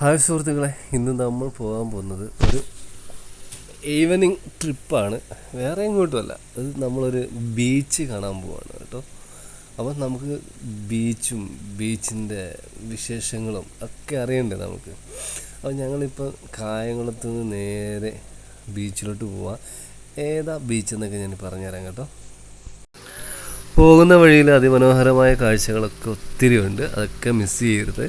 Hi സുഹൃത്തുക്കളെ ഇന്ന് നമ്മൾ പോകാൻ പോകുന്നത് ഒരു ഈവനിങ് ട്രിപ്പാണ് വേറെ എങ്ങോട്ടുമല്ല അത് നമ്മളൊരു ബീച്ച് കാണാൻ പോവാണ് കേട്ടോ. അപ്പം നമുക്ക് ബീച്ചും ബീച്ചിന്റെ വിശേഷങ്ങളും ഒക്കെ അറിയണ്ടേ നമുക്ക്? അപ്പോൾ ഞങ്ങളിപ്പോൾ കായംകുളത്ത് നിന്ന് നേരെ ബീച്ചിലോട്ട് പോവാം. ഏതാ ബീച്ച് എന്നൊക്കെ ഞാൻ പറഞ്ഞുതരാം കേട്ടോ. പോകുന്ന വഴിയിൽ അതിമനോഹരമായ കാഴ്ചകളൊക്കെ ഒത്തിരി ഉണ്ട്. അതൊക്കെ മിസ് ചെയ്യരുത്.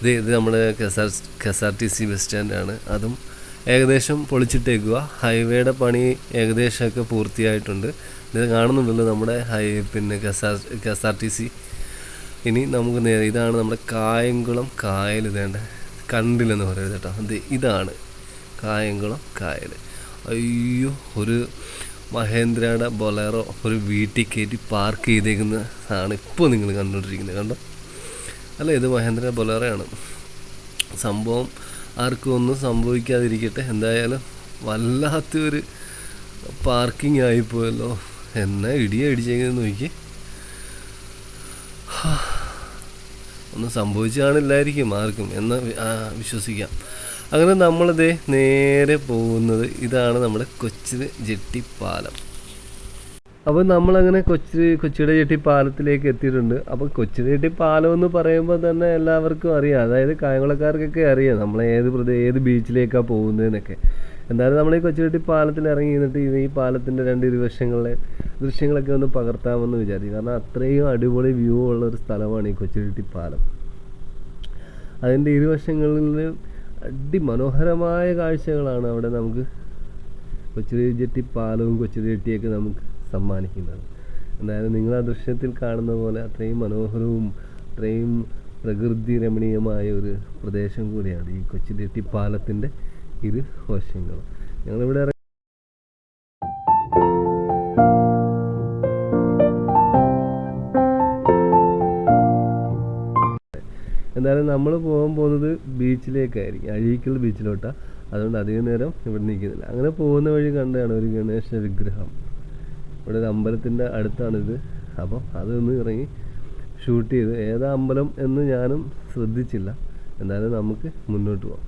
ഇത് ഇത് നമ്മുടെ K S R K R T C bus സ്റ്റാൻഡാണ്. അതും ഏകദേശം പൊളിച്ചിട്ടേക്കുക ഹൈവേയുടെ പണി ഏകദേശമൊക്കെ പൂർത്തിയായിട്ടുണ്ട്. ഇത് കാണുന്നുണ്ടല്ലോ നമ്മുടെ ഹൈ പിന്നെ K S R K S R T C ഇനി നമുക്ക് നേരെ ഇതാണ് നമ്മുടെ കായംകുളം കായൽ ഇതേണ്ട. കണ്ടില്ലെന്ന് പറയരുത് കേട്ടോ. ഇത് ഇതാണ് കായംകുളം കായൽ. അയ്യോ ഒരു മഹേന്ദ്രയുടെ ബൊലേറോ ഒരു വീട്ടിൽ കയറ്റി പാർക്ക് ചെയ്തേക്കുന്ന ആണ് ഇപ്പോൾ നിങ്ങൾ കണ്ടുകൊണ്ടിരിക്കുന്നത്. കണ്ടോ? അല്ല ഇത് മഹേന്ദ്ര ബൊലേറയാണ്. സംഭവം ആർക്കും ഒന്നും സംഭവിക്കാതിരിക്കട്ടെ. എന്തായാലും വല്ലാത്തൊരു പാർക്കിംഗ് ആയിപ്പോയല്ലോ. എന്നാ ഇടിയ ഇടിച്ചേക്കുന്നത് നോക്കി. ഒന്നും സംഭവിച്ചു കാണില്ലായിരിക്കും ആർക്കും എന്ന് വിശ്വസിക്കാം. അങ്ങനെ നമ്മളിതേ നേരെ പോകുന്നത് ഇതാണ് നമ്മുടെ കൊച്ചിന് ജെട്ടി പാലം അപ്പോൾ നമ്മളങ്ങനെ കൊച്ചി കൊച്ചിയുടെ ചെട്ടി പാലത്തിലേക്ക് എത്തിയിട്ടുണ്ട്. അപ്പോൾ കൊച്ചിയുടെ ചെട്ടി പാലം എന്ന് പറയുമ്പോൾ തന്നെ എല്ലാവർക്കും അറിയാം. അതായത് കായംകുളക്കാർക്കൊക്കെ അറിയാം നമ്മൾ ഏത് പ്രദേ ഏത് ബീച്ചിലേക്കാണ് പോകുന്നതെന്നൊക്കെ എന്തായാലും നമ്മൾ ഈ കൊച്ചുകെട്ടി പാലത്തിൽ ഇറങ്ങി നിന്നിട്ട് ഈ പാലത്തിന്റെ രണ്ട് ഇരുവശങ്ങളിലെ ദൃശ്യങ്ങളൊക്കെ ഒന്ന് പകർത്താമെന്ന് വിചാരിച്ചു കാരണം അത്രയും അടിപൊളി വ്യൂ ഉള്ള ഒരു സ്ഥലമാണ് ഈ കൊച്ചുകെട്ടി പാലം. അതിന്റെ ഇരുവശങ്ങളിൽ അടിമനോഹരമായ കാഴ്ചകളാണ് അവിടെ നമുക്ക് കൊച്ചിരി ജെട്ടി പാലവും കൊച്ചിരി ജെട്ടിയൊക്കെ നമുക്ക് സമ്മാനിക്കുന്നത്. എന്തായാലും നിങ്ങൾ ആ ദൃശ്യത്തിൽ കാണുന്ന പോലെ അത്രയും മനോഹരവും അത്രയും പ്രകൃതി രമണീയമായ ഒരു പ്രദേശം കൂടിയാണ് ഈ കൊച്ചി ജെട്ടി പാലത്തിന്റെ ഇരു വശങ്ങളും. ഞങ്ങളിവിടെ എന്തായാലും നമ്മൾ പോകാൻ പോകുന്നത് ബീച്ചിലേക്കായിരിക്കും. അഴീക്കൽ ബീച്ചിലോട്ടാണ് അതുകൊണ്ട് അധികം നേരം ഇവിടെ നിൽക്കുന്നില്ല. അങ്ങനെ പോകുന്ന വഴി കണ്ടതാണ് ഒരു ഗണേശ വിഗ്രഹം. ഇവിടെ ഒരു അമ്പലത്തിന്റെ അടുത്താണിത്. അപ്പം അതൊന്ന് ഇറങ്ങി ഷൂട്ട് ചെയ്ത് ഏതാ അമ്പലം എന്ന് ഞാനും ശ്രദ്ധിച്ചില്ല. എന്തായാലും നമുക്ക് മുന്നോട്ട് പോകാം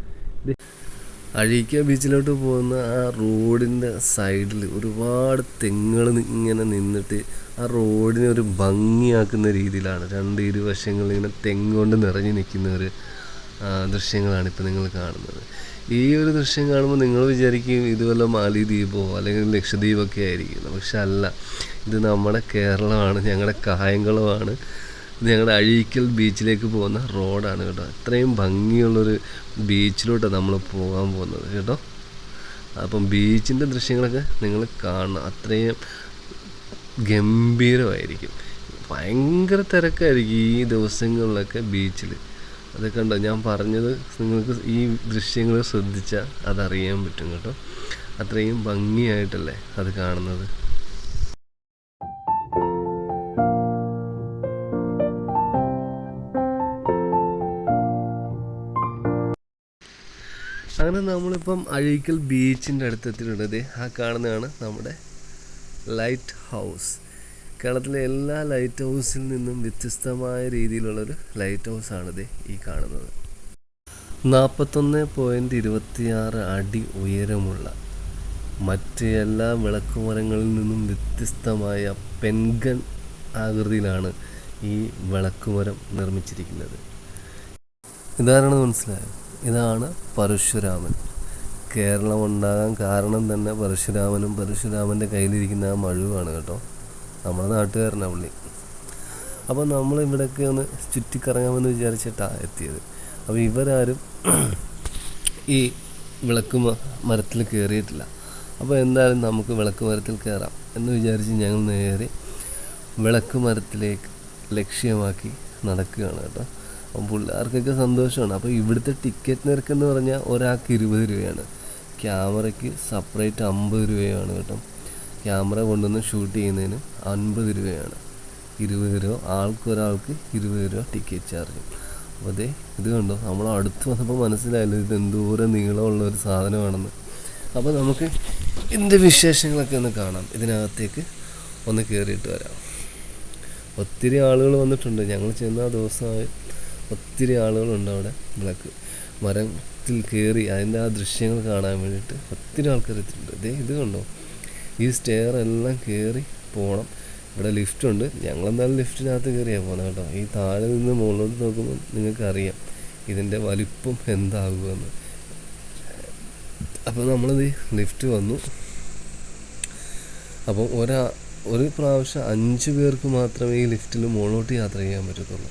അഴീക്ക ബീച്ചിലോട്ട് പോകുന്ന ആ റോഡിന്റെ സൈഡിൽ ഒരുപാട് തെങ്ങുകൾ ഇങ്ങനെ നിന്നിട്ട് ആ റോഡിനെ ഒരു ഭംഗിയാക്കുന്ന രീതിയിലാണ്. രണ്ട് ഇരുവശങ്ങളിൽ ഇങ്ങനെ തെങ്ങ് നിറഞ്ഞു നിൽക്കുന്ന ഒരു ദൃശ്യങ്ങളാണ് ഇപ്പോൾ നിങ്ങൾ കാണുന്നത്. ഈ ഒരു ദൃശ്യം കാണുമ്പോൾ നിങ്ങൾ വിചാരിക്കും ഇത് വല്ല മാലിദ്വീപോ അല്ലെങ്കിൽ ലക്ഷദ്വീപൊക്കെ ആയിരിക്കും. പക്ഷെ അല്ല. ഇത് നമ്മുടെ കേരളമാണ് ഞങ്ങളുടെ കായംകുളമാണ്. ഞങ്ങളുടെ അഴീക്കൽ ബീച്ചിലേക്ക് പോകുന്ന റോഡാണ് കേട്ടോ. അത്രയും ഭംഗിയുള്ളൊരു ബീച്ചിലോട്ടാണ് നമ്മൾ പോകാൻ പോകുന്നത് കേട്ടോ. അപ്പം ബീച്ചിന്റെ ദൃശ്യങ്ങളൊക്കെ നിങ്ങൾ കാണണം. അത്രയും ഗംഭീരമായിരിക്കും. ഭയങ്കര തിരക്കായിരിക്കും ഈ ദിവസങ്ങളിലൊക്കെ ബീച്ചിൽ അതൊക്കെ കണ്ടോ? ഞാൻ പറഞ്ഞത് നിങ്ങൾക്ക് ഈ ദൃശ്യങ്ങൾ ശ്രദ്ധിച്ചാൽ അതറിയാൻ പറ്റും കേട്ടോ. അത്രയും ഭംഗിയായിട്ടല്ലേ അത് കാണുന്നത്. അങ്ങനെ നമ്മളിപ്പം അഴീക്കൽ ബീച്ചിന്റെ അടുത്തെത്തിയിട്ടുണ്ട്. ആ കാണുന്നതാണ് നമ്മുടെ ലൈറ്റ് ഹൗസ്. കേരളത്തിലെ എല്ലാ ലൈറ്റ് ഹൗസിൽ നിന്നും വ്യത്യസ്തമായ രീതിയിലുള്ളൊരു ലൈറ്റ് ഹൗസാണിത് ഈ കാണുന്നത്. നാൽപ്പത്തൊന്ന് പോയിന്റ് ഇരുപത്തിയാറ് അടി ഉയരമുള്ള മറ്റ് എല്ലാ വിളക്കുമരങ്ങളിൽ നിന്നും വ്യത്യസ്തമായ പെൻഗൺ ആകൃതിയിലാണ് ഈ വിളക്കുമരം നിർമ്മിച്ചിരിക്കുന്നത്. ഇതാരാണെന്ന് മനസ്സിലായോ? ഇതാണ് പരശുരാമൻ. കേരളം ഉണ്ടാകാൻ കാരണം തന്നെ പരശുരാമനും പരശുരാമന്റെ കയ്യിലിരിക്കുന്ന ആ മഴുവാണ് കേട്ടോ. നമ്മുടെ നാട്ടുകാരനാണ് പുള്ളി. അപ്പോൾ നമ്മൾ ഇവിടെയൊക്കെ ഒന്ന് ചുറ്റിക്കറങ്ങാമെന്ന് വിചാരിച്ചിട്ടാണ് എത്തിയത്. അപ്പോൾ ഇവരാരും ഈ വിളക്ക് മരത്തിൽ കയറിയിട്ടില്ല അപ്പോൾ എന്തായാലും നമുക്ക് വിളക്ക് മരത്തിൽ കയറാം എന്ന് വിചാരിച്ച് ഞങ്ങൾ നേരെ വിളക്ക് മരത്തിലേക്ക് ലക്ഷ്യമാക്കി നടക്കുകയാണ് കേട്ടോ. അപ്പം പിള്ളേർക്കൊക്കെ സന്തോഷമാണ്. അപ്പോൾ ഇവിടുത്തെ ടിക്കറ്റ് നിരക്ക് എന്ന് പറഞ്ഞാൽ ഒരാൾക്ക് ഇരുപത് രൂപയാണ്. ക്യാമറയ്ക്ക് സെപ്പറേറ്റ് അമ്പത് രൂപയാണ് കേട്ടോ. ക്യാമറ കൊണ്ടുവന്ന് ഷൂട്ട് ചെയ്യുന്നതിന് അൻപത് രൂപയാണ്. ഇരുപത് രൂപ. ആൾക്കൊരാൾക്ക് ഇരുപത് രൂപ ടിക്കറ്റ് ചാർജ് അപ്പോൾ അതെ ഇത് കണ്ടോ? നമ്മൾ അടുത്ത് വന്നപ്പോൾ മനസ്സിലായല്ലോ ഇത് എന്തോരം നീളമുള്ള ഒരു സാധനമാണെന്ന്. അപ്പോൾ നമുക്ക് ഇതിന്റെ വിശേഷങ്ങളൊക്കെ ഒന്ന് കാണാം. ഇതിനകത്തേക്ക് ഒന്ന് കയറിയിട്ട് വരാം. ഒത്തിരി ആളുകൾ വന്നിട്ടുണ്ട്. ഞങ്ങൾ ചെന്ന ആ ദിവസമായി ഒത്തിരി ആളുകളുണ്ട് അവിടെ വിളക്ക്. മരത്തിൽ കയറി അതിന്റെ ആ ദൃശ്യങ്ങൾ കാണാൻ വേണ്ടിയിട്ട് ഒത്തിരി ആൾക്കാർ എത്തിയിട്ടുണ്ട്. ദേ ഇത് കണ്ടോ? ഈ സ്റ്റെയർ എല്ലാം കയറി പോകണം ഇവിടെ ലിഫ്റ്റ് ഉണ്ട്. ഞങ്ങളെന്തായാലും ലിഫ്റ്റിനകത്ത് കയറിയാണ് പോകുന്നത് കേട്ടോ. ഈ താഴെ നിന്ന് മുകളിലോട്ട് നോക്കുമ്പോൾ നിങ്ങൾക്കറിയാം ഇതിന്റെ വലിപ്പം എന്താകുമെന്ന്. അപ്പോൾ നമ്മളിത് ലിഫ്റ്റ് വന്നു. അപ്പം ഒരാ ഒരു പ്രാവശ്യം അഞ്ച് പേർക്ക് മാത്രമേ ഈ ലിഫ്റ്റിൽ മുകളിലോട്ട് യാത്ര ചെയ്യാൻ പറ്റത്തുള്ളൂ.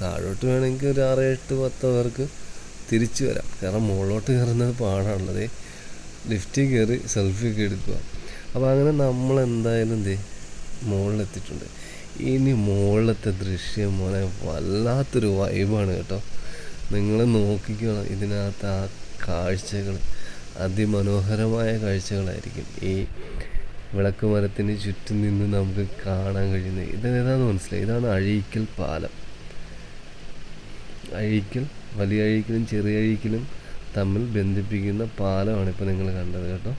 താഴോട്ട് വേണമെങ്കിൽ ഒരു ആറ് എട്ട് പത്ത് പേർക്ക് തിരിച്ചു വരാം. കാരണം മുകളിലോട്ട് കയറുന്നത് പാടാണുള്ളത് ലിഫ്റ്റിൽ കയറി സെൽഫി ഒക്കെ എടുക്കുക അപ്പോൾ അങ്ങനെ നമ്മൾ എന്തായാലും ദേ മുകളിലെത്തിയിട്ടുണ്ട് ഇനി മുകളിലത്തെ ദൃശ്യം മോനെ വല്ലാത്തൊരു വൈബാണ് കേട്ടോ. നിങ്ങൾ നോക്കിക്കണം ഇതിനകത്ത് ആ കാഴ്ചകൾ അതിമനോഹരമായ കാഴ്ചകളായിരിക്കും. ഈ വിളക്ക് മരത്തിന് ചുറ്റും നിന്ന് നമുക്ക് കാണാൻ കഴിയുന്നത്. ഇത് ഏതാണെന്ന് മനസ്സിലായി? ഇതാണ് അഴീക്കൽ പാലം. അഴീക്കൽ വലിയ അഴീക്കലും ചെറിയ അഴീക്കലും തമ്മിൽ ബന്ധിപ്പിക്കുന്ന പാലമാണ് ഇപ്പോൾ നിങ്ങൾ കണ്ടത് കേട്ടോ.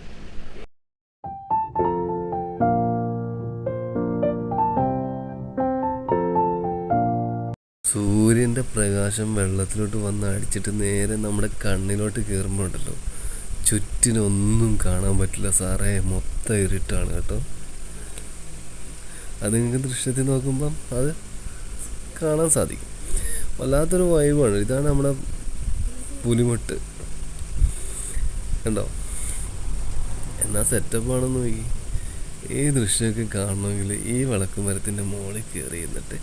സൂര്യന്റെ പ്രകാശം വെള്ളത്തിലോട്ട് വന്ന് അടിച്ചിട്ട് നേരെ നമ്മുടെ കണ്ണിലോട്ട് കയറുമ്പോൾ ഉണ്ടല്ലോ ചുറ്റിനൊന്നും കാണാൻ പറ്റില്ല സാറേ. മൊത്തം ഇരുട്ടാണ് കേട്ടോ. അത് നിങ്ങൾക്ക് ദൃശ്യത്തിൽ നോക്കുമ്പം അത് കാണാൻ സാധിക്കും. വല്ലാത്തൊരു വൈബാണ്. ഇതാണ് നമ്മുടെ പുലിമുട്ട്. കണ്ടോ? എന്നാ സെറ്റപ്പാണെന്ന് നോക്കി. ഈ ദൃശ്യമൊക്കെ കാണണമെങ്കിൽ ഈ വിളക്കുമരത്തിന്റെ മുകളിൽ കയറി എന്നിട്ട്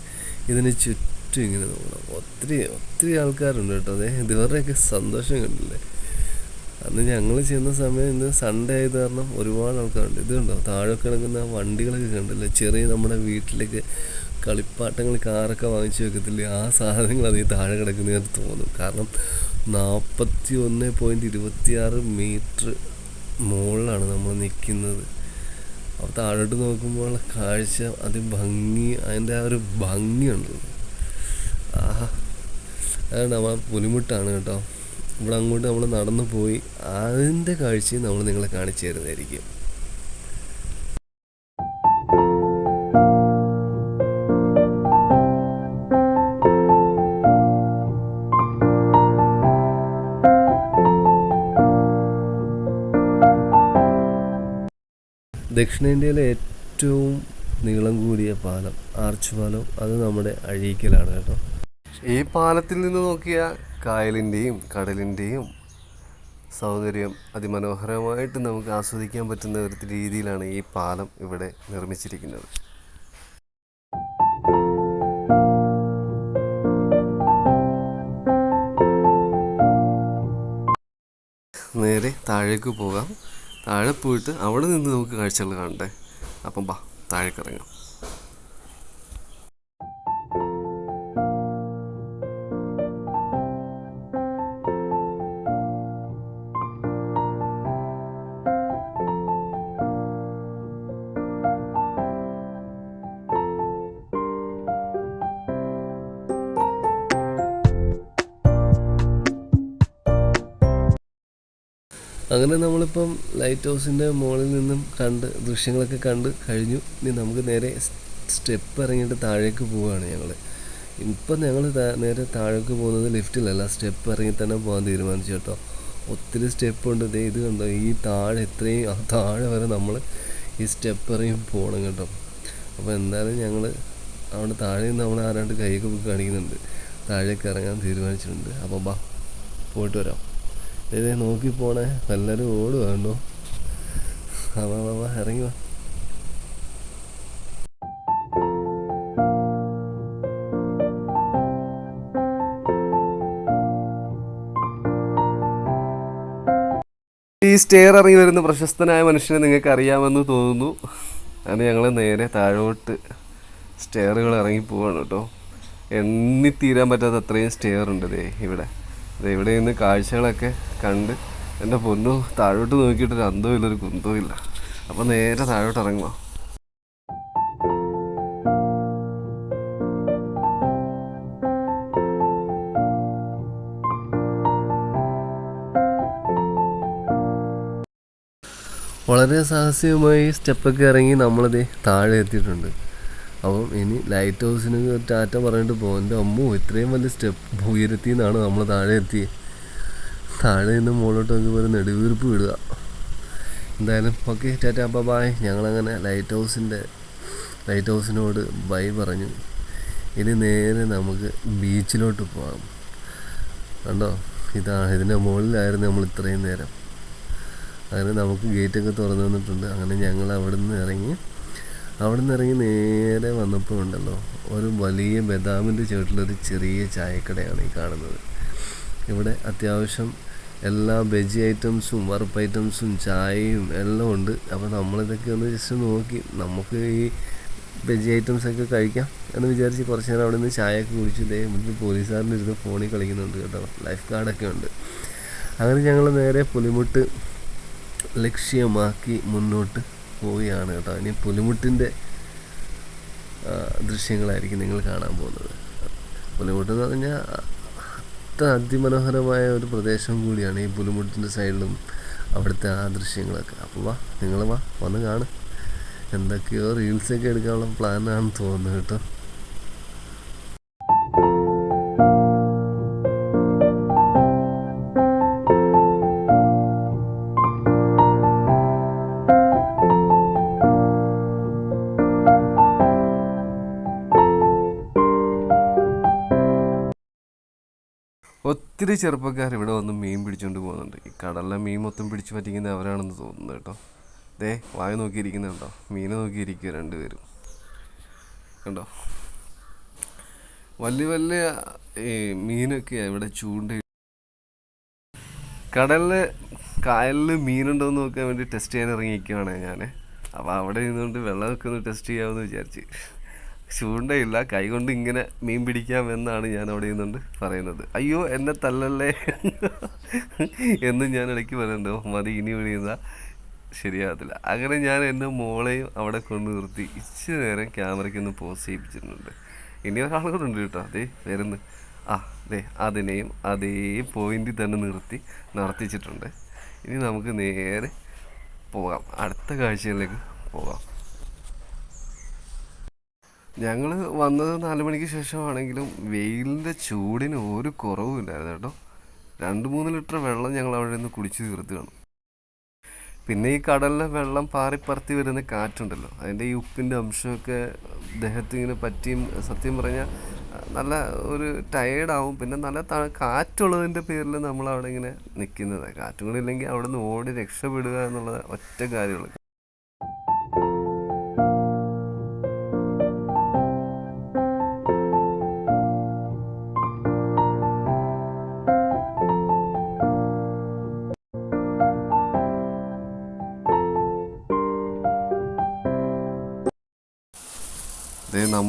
ഇതിന് ചുറ്റും ഇങ്ങനെ നോക്കണം ഒത്തിരി ഒത്തിരി ആൾക്കാരുണ്ട് കേട്ടോ. അതെ ഇതുവരെയൊക്കെ സന്തോഷം കണ്ടില്ലേ? അന്ന് ഞങ്ങൾ ചെയ്യുന്ന സമയം ഇന്ന് സൺഡേ ആയത് കാരണം ഒരുപാട് ആൾക്കാരുണ്ട്. ഇത് കണ്ടോ? താഴെ കിടക്കുന്ന വണ്ടികളൊക്കെ കണ്ടില്ലേ? ചെറിയ നമ്മുടെ വീട്ടിലേക്ക് കളിപ്പാട്ടങ്ങൾ കാറൊക്കെ വാങ്ങിച്ചു വെക്കത്തില്ലേ? ആ സാധനങ്ങൾ അതിൽ താഴെ കിടക്കുന്നതായിട്ട് തോന്നും. കാരണം നാൽപ്പത്തി ഒന്ന് പോയിന്റ് ഇരുപത്തിയാറ് മീറ്റർ മുകളിലാണ് നമ്മൾ നിൽക്കുന്നത്. അപ്പോൾ താഴോട്ട് നോക്കുമ്പോൾ കാഴ്ച അതിഭംഗി അതിന്റെ ആ ഒരു ഭംഗിയുണ്ടല്ലോ. ആഹാ. അതാണ് നമ്മൾ പുലിമുട്ടാണ് കേട്ടോ. ഇവിടെ അങ്ങോട്ട് നമ്മൾ നടന്നു പോയി അതിന്റെ കാഴ്ചയും നമ്മൾ നിങ്ങളെ കാണിച്ചു തരുന്നതായിരിക്കും. ദക്ഷിണേന്ത്യയിലെ ഏറ്റവും നീളം കൂടിയ പാലം ആർച്ച് പാലം അത് നമ്മുടെ അഴീക്കലാണ് കേട്ടോ. ഈ പാലത്തിൽ നിന്ന് നോക്കിയ കായലിന്റെയും കടലിന്റെയും സൗന്ദര്യം അതിമനോഹരമായിട്ട് നമുക്ക് ആസ്വദിക്കാൻ പറ്റുന്ന ഒരു രീതിയിലാണ് ഈ പാലം ഇവിടെ നിർമ്മിച്ചിരിക്കുന്നത്. നേരെ താഴേക്ക് പോകാം. താഴെ പോയിട്ട് അവിടെ നിന്ന് നമുക്ക് കാഴ്ചകൾ കാണട്ടെ അപ്പം ബാ താഴേക്ക് അങ്ങനെ നമ്മളിപ്പം ലൈറ്റ് ഹൗസിന്റെ മുകളിൽ നിന്നും കണ്ട് ദൃശ്യങ്ങളൊക്കെ കണ്ട് കഴിഞ്ഞു. ഇനി നമുക്ക് നേരെ സ്റ്റെപ്പ് ഇറങ്ങിയിട്ട് താഴേക്ക് പോവുകയാണ് ഞങ്ങൾ ഇപ്പം ഞങ്ങൾ നേരെ താഴേക്ക് പോകുന്നത് ലിഫ്റ്റിലല്ല സ്റ്റെപ്പ് ഇറങ്ങി തന്നെ പോകാൻ തീരുമാനിച്ചു കേട്ടോ. ഒത്തിരി സ്റ്റെപ്പ് ഉണ്ട്. ദേ ഇത് കണ്ടോ? ഈ താഴെ ഇത്രയും ആ താഴെ വരെ നമ്മൾ ഈ സ്റ്റെപ്പ് ഇറങ്ങി പോകണം കേട്ടോ. അപ്പോൾ എന്തായാലും ഞങ്ങൾ അവിടെ താഴെ നിന്ന് നമ്മൾ ആരാണ്ട് കൈയൊക്കെ കാണിക്കുന്നുണ്ട്. താഴേക്ക് ഇറങ്ങാൻ തീരുമാനിച്ചിട്ടുണ്ട്. അപ്പോൾ ബാ പോയിട്ട് വരാം. ഇതേ നോക്കി പോണേ. എല്ലാവരും ഓടുക കണ്ടോ? അവ ഇറങ്ങി വാ. ഈ സ്റ്റെയർ ഇറങ്ങി വരുന്ന പ്രശസ്തനായ മനുഷ്യനെ നിങ്ങൾക്ക് അറിയാമെന്ന് തോന്നുന്നു. അത് ഞങ്ങൾ നേരെ താഴോട്ട് സ്റ്റെയറുകൾ ഇറങ്ങി പോവാണ് കേട്ടോ. എണ്ണി തീരാൻ പറ്റാത്ത അത്രയും സ്റ്റെയർ ഉണ്ട് ദേ ഇവിടെ. ഇവിടെ നിന്ന് കാഴ്ചകളൊക്കെ കണ്ട് എന്റെ പൊന്നു താഴോട്ട് നോക്കിയിട്ടൊരു അന്തവും ഇല്ല ഒരു കുന്തവും ഇല്ല. അപ്പോൾ നേരെ താഴോട്ട് ഇറങ്ങണോ. വളരെ സാഹസികമായി സ്റ്റെപ്പൊക്കെ ഇറങ്ങി നമ്മളത് താഴെ എത്തിയിട്ടുണ്ട്. അപ്പം ഇനി ലൈറ്റ് ഹൗസിന് ടാറ്റ പറഞ്ഞിട്ട് പോകും എന്റെ അമ്മ ഇത്രയും വലിയ സ്റ്റെപ്പ് ഉയരത്തിൽ നിന്നാണ് നമ്മൾ താഴെ എത്തി. താഴെ നിന്ന് മുകളിലോട്ട് നോക്കിയപ്പോൾ ഒരു നെടുവീർപ്പ് വിടുക. എന്തായാലും ഓക്കെ ടാറ്റ അപ്പം ബായ് ഞങ്ങളങ്ങനെ ലൈറ്റ് ഹൗസിന്റെ ലൈറ്റ് ഹൗസിനോട് ബൈ പറഞ്ഞു. ഇനി നേരെ നമുക്ക് ബീച്ചിലോട്ട് പോകാം കണ്ടോ? ഇതാണ് ഇതിന്റെ മുകളിലായിരുന്നു നമ്മൾ ഇത്രയും നേരം. അങ്ങനെ നമുക്ക് ഗേറ്റൊക്കെ തുറന്നു തന്നിട്ടുണ്ട് അങ്ങനെ ഞങ്ങൾ അവിടെ നിന്ന് ഇറങ്ങി അവിടെ നിന്ന് ഇറങ്ങി നേരെ വന്നപ്പോൾ ഉണ്ടല്ലോ ഒരു വലിയ ബദാമിന്റെ ചുവട്ടിലൊരു ചെറിയ ചായക്കടയാണ് ഈ കാണുന്നത്. ഇവിടെ അത്യാവശ്യം എല്ലാ വെജ് ഐറ്റംസും വറുപ്പ് ഐറ്റംസും ചായയും എല്ലാം ഉണ്ട്. അപ്പോൾ നമ്മളിതൊക്കെ ഒന്ന് ജസ്റ്റ് നോക്കി നമുക്ക് ഈ വെജ് ഐറ്റംസ് ഒക്കെ കഴിക്കാം എന്ന് വിചാരിച്ച് കുറച്ച് നേരം അവിടെ നിന്ന് ചായയൊക്കെ കുടിച്ചു ഇതേ മുന്നിൽ പോലീസുകാരന്റെ ഇരുന്ന് ഫോണിൽ കളിക്കുന്നുണ്ട് കേട്ടോ. ലൈഫ് ഗാർഡൊക്കെ ഉണ്ട്. അങ്ങനെ ഞങ്ങൾ നേരെ പുലിമുട്ട് ലക്ഷ്യമാക്കി മുന്നോട്ട് പോവുകയാണ് കേട്ടോ. ഇനി പുലിമുട്ടിന്റെ ദൃശ്യങ്ങളായിരിക്കും നിങ്ങൾ കാണാൻ പോകുന്നത്. പുലിമുട്ട് എന്ന് പറഞ്ഞാൽ അത്ര അതിമനോഹരമായ ഒരു പ്രദേശം കൂടിയാണ് ഈ പുലിമുട്ടിന്റെ സൈഡിലും അവിടുത്തെ ആ ദൃശ്യങ്ങളൊക്കെ. അപ്പോൾ വാ നിങ്ങൾ വാ വന്ന് കാണും. എന്തൊക്കെയോ റീൽസൊക്കെ എടുക്കാനുള്ള പ്ലാനാണെന്ന് തോന്നുന്നു കേട്ടോ. ഒത്തിരി ചെറുപ്പക്കാർ ഇവിടെ വന്ന് മീൻ പിടിച്ചുകൊണ്ട് പോകുന്നുണ്ട്. ഈ കടലിലെ മീൻ മൊത്തം പിടിച്ചു പറ്റിക്കുന്നത് അവരാണെന്ന് തോന്നുന്നു കേട്ടോ. ദേ വായ നോക്കിയിരിക്കുന്നുണ്ടോ മീനെ നോക്കിയിരിക്കുക രണ്ടുപേരും. കണ്ടോ? വലിയ വലിയ ഈ മീനൊക്കെയാണ് ഇവിടെ ചൂണ്ട കടലിൽ കായലിൽ മീനുണ്ടോ എന്ന് നോക്കാൻ വേണ്ടി ടെസ്റ്റ് ചെയ്യാൻ ഇറങ്ങിയിരിക്കുകയാണ് ഞാൻ അപ്പോൾ അവിടെ നിന്നുകൊണ്ട് വെള്ളമൊക്കെ ഒന്ന് ടെസ്റ്റ് ചെയ്യാമെന്ന് വിചാരിച്ച്. ചൂണ്ടയില്ല കൈകൊണ്ട് ഇങ്ങനെ മീൻ പിടിക്കാം എന്നാണ് ഞാൻ അവിടെ നിന്നുകൊണ്ട് പറയുന്നത്. അയ്യോ എന്നെ തല്ലല്ലേ? എന്ന് ഞാൻ ഇടയ്ക്ക് പറയുന്നുണ്ട്. "ഓ, മതി ഇനി വിളിയുന്ന ശരിയാകത്തില്ല. അങ്ങനെ ഞാൻ എന്റെ മോളെയും അവിടെ കൊണ്ട് നിർത്തി. ഇച്ചിരി നേരം ക്യാമറയ്ക്ക് ഒന്ന് പോസ് ചെയ്യിപ്പിച്ചിട്ടുണ്ട്. ഇനി ഒരാൾ ഉണ്ട് കേട്ടോ. അതേ വരുന്നു. ആ ദേ അതിനെയും അതേ പോയിന്റിൽ തന്നെ നിർത്തി നടത്തിച്ചിട്ടുണ്ട്. ഇനി നമുക്ക് നേരെ പോകാം. അടുത്ത കാഴ്ചയിലേക്ക് പോകാം. ഞങ്ങൾ വന്നത് നാല് മണിക്ക് ശേഷമാണെങ്കിലും വെയിലിന്റെ ചൂടിന് ഒരു കുറവും ഇല്ലായിരുന്നു കേട്ടോ. രണ്ട് മൂന്ന് ലിറ്റർ വെള്ളം ഞങ്ങൾ അവിടെ നിന്ന് കുടിച്ച് തീർത്ത് കാണും പിന്നെ ഈ കടലിലെ വെള്ളം പാറിപ്പറത്തി വരുന്ന കാറ്റുണ്ടല്ലോ. അതിന്റെ ഈ ഉപ്പിന്റെ അംശമൊക്കെ ദേഹത്തിങ്ങനെ പറ്റിയും സത്യം പറഞ്ഞാൽ നല്ല ഒരു ടയേർഡാവും പിന്നെ നല്ല ത കാറ്റുള്ളതിന്റെ പേരിൽ നമ്മൾ അവിടെ ഇങ്ങനെ നിൽക്കുന്നത് കാറ്റും കൂടി ഇല്ലെങ്കിൽ അവിടെ നിന്ന് ഓടി രക്ഷപ്പെടുക എന്നുള്ളത് ഒറ്റ കാര്യമുള്ളൂ.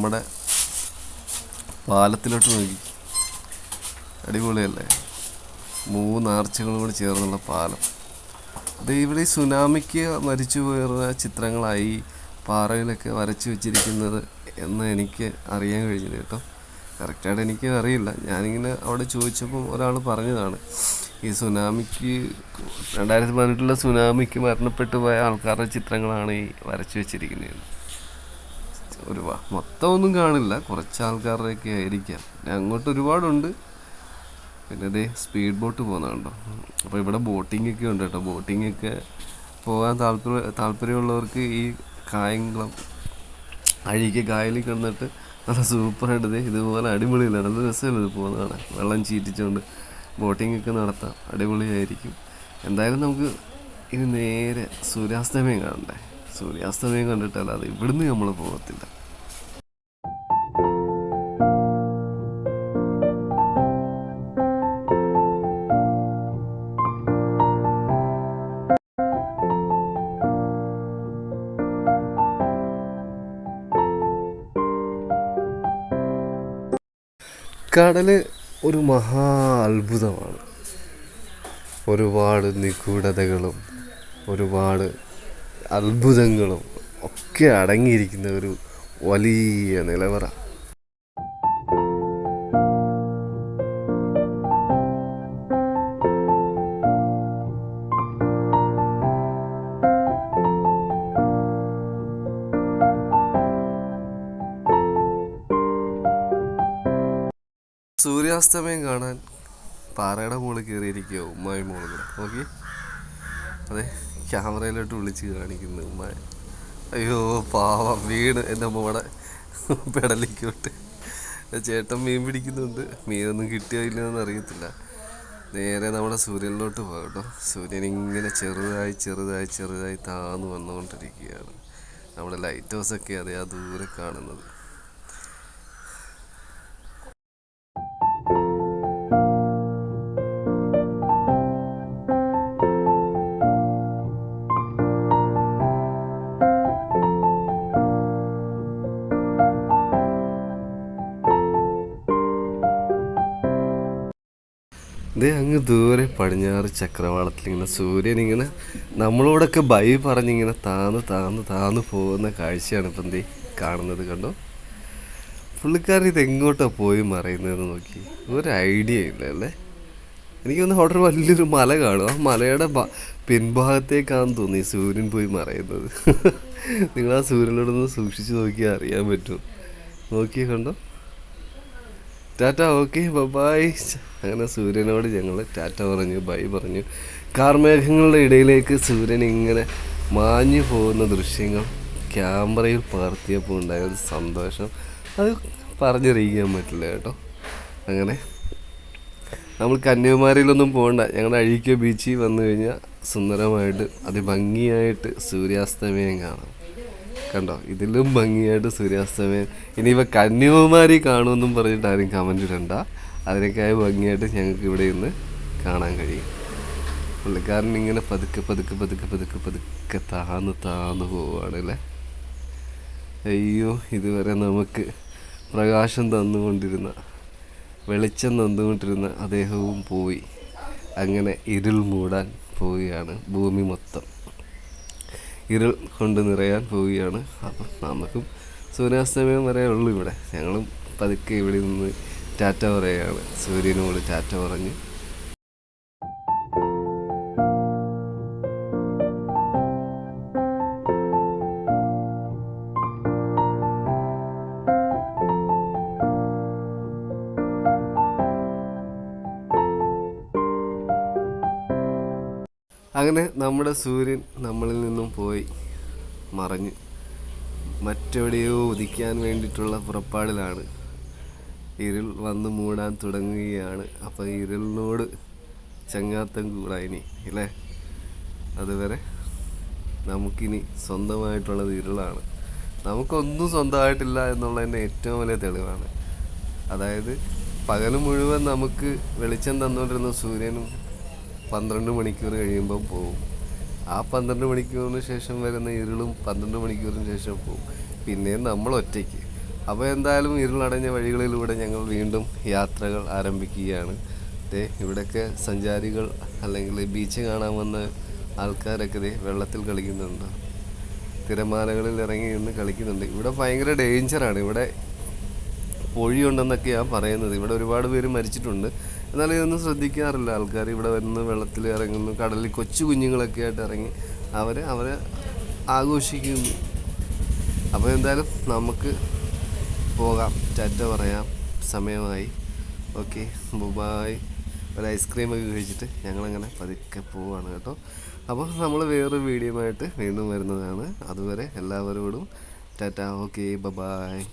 നമ്മുടെ പാലത്തിലോട്ട് നോക്കി. അടിപൊളിയല്ലേ? മൂന്ന് ആർച്ചുകളും കൂടി ചേർന്നുള്ള പാലം. അത് ഇവിടെ സുനാമിക്ക് മരിച്ചു പോയിരുന്ന ചിത്രങ്ങളായി പാറയിലൊക്കെ വരച്ചു വെച്ചിരിക്കുന്നത് എന്ന് എനിക്ക് അറിയാൻ കഴിഞ്ഞത് കേട്ടോ. കറക്റ്റായിട്ട് എനിക്ക് അറിയില്ല. ഞാനിങ്ങനെ അവിടെ ചോദിച്ചപ്പോൾ ഒരാൾ പറഞ്ഞതാണ് ഈ സുനാമിക്ക് രണ്ടായിരത്തി പതിനെട്ടിലെ സുനാമിക്ക് മരണപ്പെട്ടു പോയ ആൾക്കാരുടെ ചിത്രങ്ങളാണ് ഈ വരച്ചു വെച്ചിരിക്കുന്നത്. ഒരു മൊത്തം ഒന്നും കാണില്ല. കുറച്ച് ആൾക്കാരുടെയൊക്കെ ആയിരിക്കാം. പിന്നെ അങ്ങോട്ട് ഒരുപാടുണ്ട്. പിന്നെ ഇതേ സ്പീഡ് ബോട്ട് പോകുന്നുണ്ടോ അപ്പോൾ ഇവിടെ ബോട്ടിംഗ് ഒക്കെ ഉണ്ട് കേട്ടോ. ബോട്ടിംഗ് ഒക്കെ പോകാൻ താല്പര്യ താല്പര്യമുള്ളവർക്ക് ഈ കായംകുളം അഴുകി കായലിൽ കിടന്നിട്ട് നല്ല സൂപ്പറായിട്ട് ഇതുപോലെ അടിപൊളിയില്ല? നല്ല രസമല്ല ഇത് പോകുന്നതാണ് വെള്ളം ചീറ്റിച്ചുകൊണ്ട് ബോട്ടിംഗ് ഒക്കെ നടത്താം. അടിപൊളിയായിരിക്കും. എന്തായാലും നമുക്ക് ഇനി നേരെ സൂര്യാസ്തമയം കാണണ്ടേ? സൂര്യാസ്തമയം കണ്ടിട്ടല്ലാതെ ഇവിടുന്ന് നമ്മൾ പോകത്തില്ല. കടൽ ഒരു മഹാ അത്ഭുതമാണ്. ഒരുപാട് നിഗൂഢതകളും ഒരുപാട് അത്ഭുതങ്ങളും ഒക്കെ അടങ്ങിയിരിക്കുന്ന ഒരു വലിയ നിലവറ. സൂര്യാസ്തമയം കാണാൻ പാറയുടെ മുകളിൽ കയറിയിരിക്കുക ഉമ്മായി മോളിൽ ഓക്കെ അതെ ക്യാമറയിലോട്ട് വിളിച്ച് കാണിക്കുന്നു ഉമ്മായ. അയ്യോ പാവം വീണ് എന്റെ മോടെ പെടലിക്കോട്ട്. ചേട്ടൻ മീൻ പിടിക്കുന്നുണ്ട്. മീനൊന്നും കിട്ടിയോ ഇല്ലെന്ന് അറിയത്തില്ല. നേരെ നമ്മുടെ സൂര്യനിലോട്ട് പോകട്ടോ കേട്ടോ. സൂര്യൻ ഇങ്ങനെ ചെറുതായി ചെറുതായി ചെറുതായി താന്നു വന്നുകൊണ്ടിരിക്കുകയാണ്. നമ്മുടെ ലൈറ്റ് ഹൗസൊക്കെ അതെ ആ ദൂരെ കാണുന്നത്. ഇത് അങ്ങ് ദൂരെ പടിഞ്ഞാറ് ചക്രവാളത്തിൽ ഇങ്ങനെ സൂര്യൻ ഇങ്ങനെ നമ്മളോടൊക്കെ ബൈ പറഞ്ഞിങ്ങനെ താന്ന് താന്ന് താന്ന് പോകുന്ന കാഴ്ചയാണ് ഇപ്പം എന്തേ കാണുന്നത് കണ്ടോ? പുള്ളിക്കാരൻ ഇത് എങ്ങോട്ടാണ് പോയി മറയുന്നതെന്ന് നോക്കി. ഒരു ഐഡിയ ഇല്ല അല്ലേ? എനിക്കൊന്ന് അവിടെ വലിയൊരു മല കാണും. ആ മലയുടെ പിൻഭാഗത്തേക്കാണെന്ന് തോന്നി സൂര്യൻ പോയി മറയുന്നത്. നിങ്ങൾ ആ സൂര്യനോടൊന്ന് സൂക്ഷിച്ച് നോക്കിയാൽ അറിയാൻ പറ്റും. നോക്കിയേ കണ്ടോ? ടാറ്റ ഓക്കെ ബൈ അങ്ങനെ സൂര്യനോട് ഞങ്ങൾ ടാറ്റ പറഞ്ഞു ബൈ പറഞ്ഞു. കാർമേഘങ്ങളുടെ ഇടയിലേക്ക് സൂര്യൻ ഇങ്ങനെ മാഞ്ഞു പോകുന്ന ദൃശ്യങ്ങൾ ക്യാമറയിൽ പകർത്തിയപ്പോൾ ഉണ്ടായ സന്തോഷം. അത് പറഞ്ഞറിയിക്കാൻ പറ്റില്ല കേട്ടോ. അങ്ങനെ. നമ്മൾ കന്യാകുമാരിയിലൊന്നും പോകണ്ട. ഞങ്ങളുടെ അഴീക്ക ബീച്ചിൽ വന്നു കഴിഞ്ഞാൽ സുന്ദരമായിട്ട് അതിഭംഗിയായിട്ട് സൂര്യാസ്തമയം കാണാം. കണ്ടോ? ഇതിലും ഭംഗിയായിട്ട് സൂര്യാസ്തമയം. ഇനിയിപ്പോൾ കന്യാകുമാരി കാണുമെന്നും പറഞ്ഞിട്ട് ആരും കമന്റ് ഇടണ്ട. അതിനേക്കായി ഭംഗിയായിട്ട് ഞങ്ങൾക്ക് ഇവിടെ ഇന്ന് കാണാൻ കഴിയും. പുള്ളിക്കാരൻ ഇങ്ങനെ പതുക്കെ പതുക്കെ പതുക്കെ പതുക്കെ പതുക്കെ താന്ന് താന്ന് പോവുകയാണ് അല്ലേ? അയ്യോ ഇതുവരെ നമുക്ക് പ്രകാശം തന്നുകൊണ്ടിരുന്ന വെളിച്ചം തന്നുകൊണ്ടിരുന്ന അദ്ദേഹവും പോയി. അങ്ങനെ ഇരുൾ മൂടാൻ പോവുകയാണ് ഭൂമി മൊത്തം. ഇരുൾ കൊണ്ട് നിറയാൻ പോവുകയാണ്. അപ്പം നമുക്കും സൂര്യാസ്തമയം വരെ ഉള്ളൂ ഇവിടെ. ഞങ്ങളും പതുക്കെ ഇവിടെ നിന്ന് ടാറ്റ പറയുകയാണ്. സൂര്യനോട് ടാറ്റ പറഞ്ഞ് അങ്ങനെ നമ്മുടെ സൂര്യൻ നമ്മളിൽ നിന്നും പോയി മറഞ്ഞു മറ്റെവിടെയോ ഉദിക്കാൻ വേണ്ടിയിട്ടുള്ള പുറപ്പാടിലാണ്. ഇരുൾ വന്ന് മൂടാൻ തുടങ്ങുകയാണ്. അപ്പോൾ ഇരുളിനോട് ചങ്ങാത്തം കൂടായിനി അല്ലേ? അതുവരെ നമുക്കിനി സ്വന്തമായിട്ടുള്ളത് ഇരുളാണ്. നമുക്കൊന്നും സ്വന്തമായിട്ടില്ല എന്നുള്ളതിന്റെ ഏറ്റവും വലിയ തെളിവാണ്. അതായത് പകൽ മുഴുവൻ നമുക്ക് വെളിച്ചം തന്നുകൊണ്ടിരുന്ന സൂര്യനും പന്ത്രണ്ട് മണിക്കൂർ കഴിയുമ്പോൾ പോവും. ആ പന്ത്രണ്ട് മണിക്കൂറിന് ശേഷം വരുന്ന ഇരുളും പന്ത്രണ്ട് മണിക്കൂറിന് ശേഷം പോവും. പിന്നെ നമ്മൾ ഒറ്റയ്ക്ക്. അപ്പോൾ എന്തായാലും ഇരുളടഞ്ഞ വഴികളിലൂടെ ഞങ്ങൾ വീണ്ടും യാത്രകൾ ആരംഭിക്കുകയാണ്. ദേ ഇവിടെയൊക്കെ സഞ്ചാരികൾ അല്ലെങ്കിൽ ബീച്ച് കാണാൻ വന്ന ആൾക്കാരൊക്കെ ദേ വെള്ളത്തിൽ കളിക്കുന്നുണ്ട്. തിരമാലകളിൽ ഇറങ്ങി നിന്ന് കളിക്കുന്നുണ്ട്. ഇവിടെ ഭയങ്കര ഡേഞ്ചറാണ് ഇവിടെ പൊഴിയുണ്ടെന്നൊക്കെയാണ് പറയുന്നത്. ഇവിടെ ഒരുപാട് പേര് മരിച്ചിട്ടുണ്ട്. എന്നാൽ ഇതൊന്നും ശ്രദ്ധിക്കാറില്ല. ആൾക്കാർ ഇവിടെ വരുന്നു വെള്ളത്തിൽ ഇറങ്ങുന്നു. കടലിൽ കൊച്ചു കുഞ്ഞുങ്ങളൊക്കെ ആയിട്ട് ഇറങ്ങി അവർ അവരെ ആഘോഷിക്കുന്നു. അപ്പോൾ എന്തായാലും നമുക്ക് പോകാം. ടാറ്റ പറയാം. സമയമായി. ഓക്കെ. ബുബായ് ഒരു ഐസ്ക്രീമൊക്കെ കഴിച്ചിട്ട് ഞങ്ങളങ്ങനെ പതുക്കെ പോവാണ് കേട്ടോ. അപ്പോൾ നമ്മൾ വേറൊരു വീഡിയോ ആയിട്ട് വീണ്ടും വരുന്നതാണ്. അതുവരെ എല്ലാവരോടും ടാറ്റ. ഓക്കെ. ബബായ്.